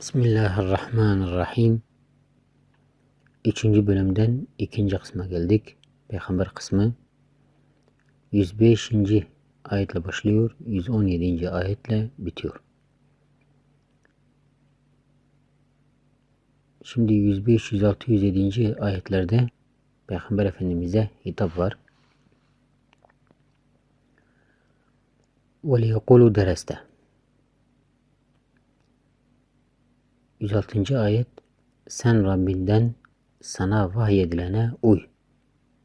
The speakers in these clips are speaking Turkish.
Bismillahirrahmanirrahim. Üçüncü bölümden ikinci kısma geldik. Peygamber kısmı 105. ayetle başlıyor. 117. ayetle bitiyor. Şimdi 105, 106, 107. ayetlerde Peygamber Efendimiz'e hitap var. وَلِيَقُولُوا dereste. 106. ayet Sen Rabbinden sana vahyedilene uy.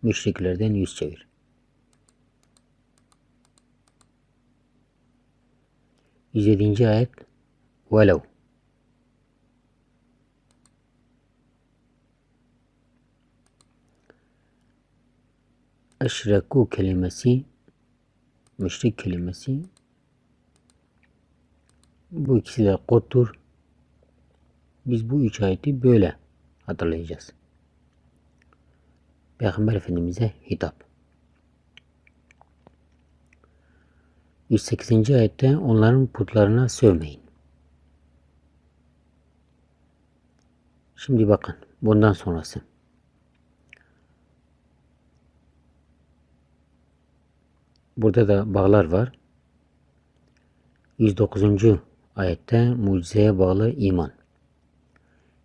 Müşriklerden yüz çevir. Yüz yedinci ayet Velev Eşreku kelimesi müşrik kelimesi bu ikisi de koddur. Biz bu üç ayeti böyle hatırlayacağız. Peygamber Efendimiz'e hitap. 108. ayette onların putlarına sövmeyin. Şimdi bakın bundan sonrası. Burada da bağlar var. 109. ayette mucizeye bağlı iman.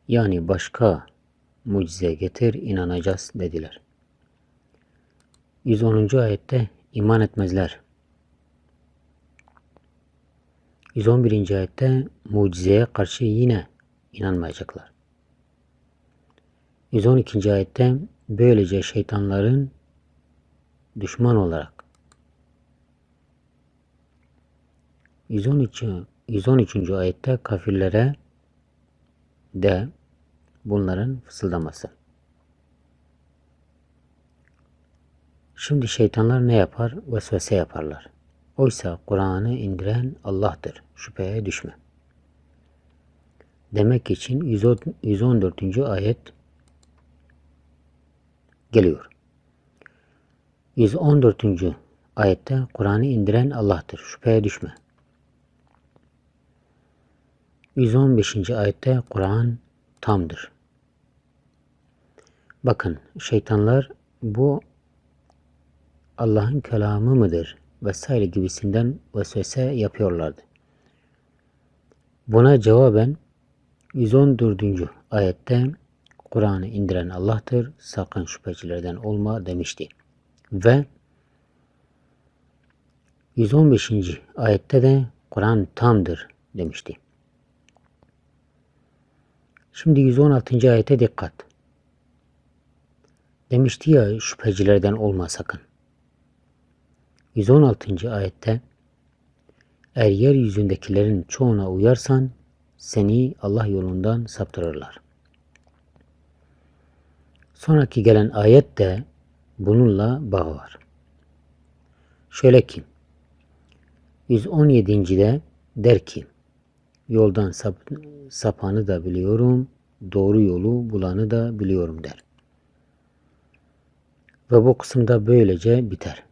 Yani başka mucize getir inanacağız dediler. 110. ayette iman etmezler. 111. ayette mucizeye karşı yine inanmayacaklar. 112. ayette böylece şeytanların düşman olarak 113. 113. ayette kafirlere de bunların fısıldaması. Şimdi şeytanlar ne yapar? Vesvese yaparlar. Oysa Kur'an'ı indiren Allah'tır. Şüpheye düşme. Demek için 114. ayet geliyor. 114. ayette Kur'an'ı indiren Allah'tır. Şüpheye düşme. 115. ayette Kur'an tamdır. Bakın şeytanlar bu Allah'ın kelamı mıdır vesaire gibisinden vesvese yapıyorlardı. Buna cevaben 114. ayette Kur'an'ı indiren Allah'tır, sakın şüphecilerden olma demişti. Ve 115. ayette de Kur'an tamdır demişti. Şimdi 116. ayete dikkat. Demişti ya şüphecilerden olma sakın. 116. ayette eğer yeryüzündekilerin çoğuna uyarsan seni Allah yolundan saptırırlar. Sonraki gelen ayet de bununla bağı var. Şöyle ki 117. der ki Yoldan sap, sapanı da biliyorum, doğru yolu bulanı da biliyorum der. Ve bu kısımda böylece biter.